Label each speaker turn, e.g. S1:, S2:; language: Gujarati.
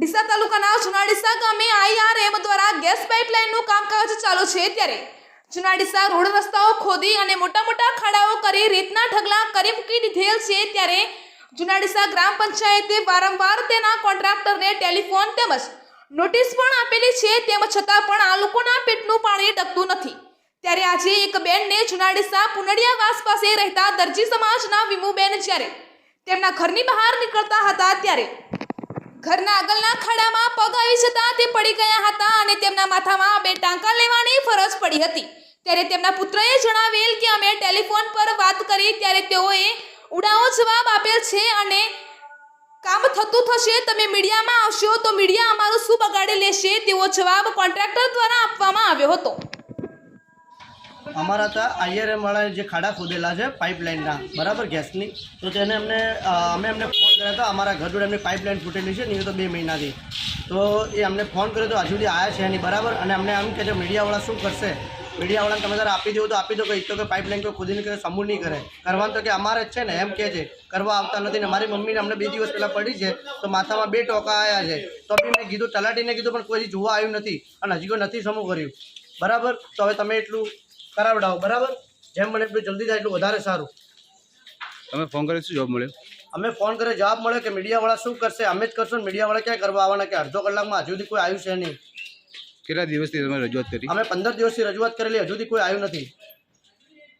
S1: ડીસા તાલુકાના જુનાડીસા ગામે આઈઆરએમ દ્વારા ગેસ પાઇપલાઇનનું કામકાજ ચાલુ છે ત્યારે જુનાડીસા રોડ રસ્તાઓ ખોદી અને મોટા મોટા ખાડાઓ કરી રીતના ઢગલા કરી મૂકી દીધેલ છે ત્યારે જુનાડીસા ગ્રામ પંચાયતે વારંવાર તેના કોન્ટ્રાક્ટરને ટેલિફોન તેમજ નોટિસ પણ આપેલી છે તેમ છતાં પણ આ લોકોના પેટનું પાણી ટકતું નથી. ત્યારે આજે એક બેનને જુનાડીસા પુનડિયાવાસ પાસે રહેતા દરજી સમાજના વિમુબેન જ્યારે તેમના ઘરની બહાર નીકળતા હતા ત્યારે ઘરના આગળના ખાડામાં પગ આવી જતા તે પડી ગયા હતા અને તેમના માથામાં બે ટાંકા લેવાની ફરજ પડી હતી. ત્યારે તેમના પુત્રએ જણાવેલ કે અમે ટેલિફોન પર વાત કરી ત્યારે તેઓએ ઉડાવો જવાબ આપેલ છે અને કામ થતું થશે, તમે મીડિયામાં આવશો તો મીડિયા અમારું શું બગાડી લેશે તેવો જવાબ કોન્ટ્રાક્ટર દ્વારા આપવામાં આવ્યો હતો.
S2: અમારા ત્યાં આઈઆરએમવાળાએ જે ખાડા ખોદેલા છે પાઇપલાઇનના, બરાબર ગેસની? તો તેને અમને અમે એમને ફોન કર્યા હતા, અમારા ઘર જોડે એમની પાઇપલાઇન ફૂટેલી છે ને એ તો બે મહિનાથી. તો એ અમને ફોન કર્યો તો હજુ સુધી આવ્યા છે નહીં, બરાબર? અને અમને એમ કે છે, મીડિયાવાળા શું કરશે? મીડિયાવાળાને તમે તારે આપી દેવું તો આપી દો કે તો કે પાઇપલાઇન કોઈ ખોદીને કરે સમૂહ નહીં કરે. કરવાનું તો કે અમારે જ છે ને, એમ કહે છે. કરવા આવતા નથી ને, મારી મમ્મીને અમને બે દિવસ પહેલાં પડી છે, તો માથામાં બે ટોકા આવ્યા છે. તો બી મેં કીધું, તલાટીને કીધું, પણ કોઈ જોવા આવ્યું નથી. અને હજી કોઈ નથી સમૂહ કર્યું. બરાબર? તો હવે તમે એટલું કરાવડાવો બરાબર? જેમ મને એટલું જલ્દી થાય એટલું વધારે સારું.
S3: તમે ફોન કરી શું જોબ મળ્યો?
S2: અમે ફોન કરે જવાબ મળે કે મીડિયાવાળા શું કરશે? અમે જ કરશું મીડિયાવાળા ક્યાં કરવા આવવાના કે અડધો કલાકમાં હજુ સુધી કોઈ આવ્યું છે નહીં.
S3: કેટલા દિવસથી તમે રજૂઆત કરી?
S2: અમે પંદર દિવસથી રજૂઆત કરેલી હજુ સુધી કોઈ આવ્યું નથી.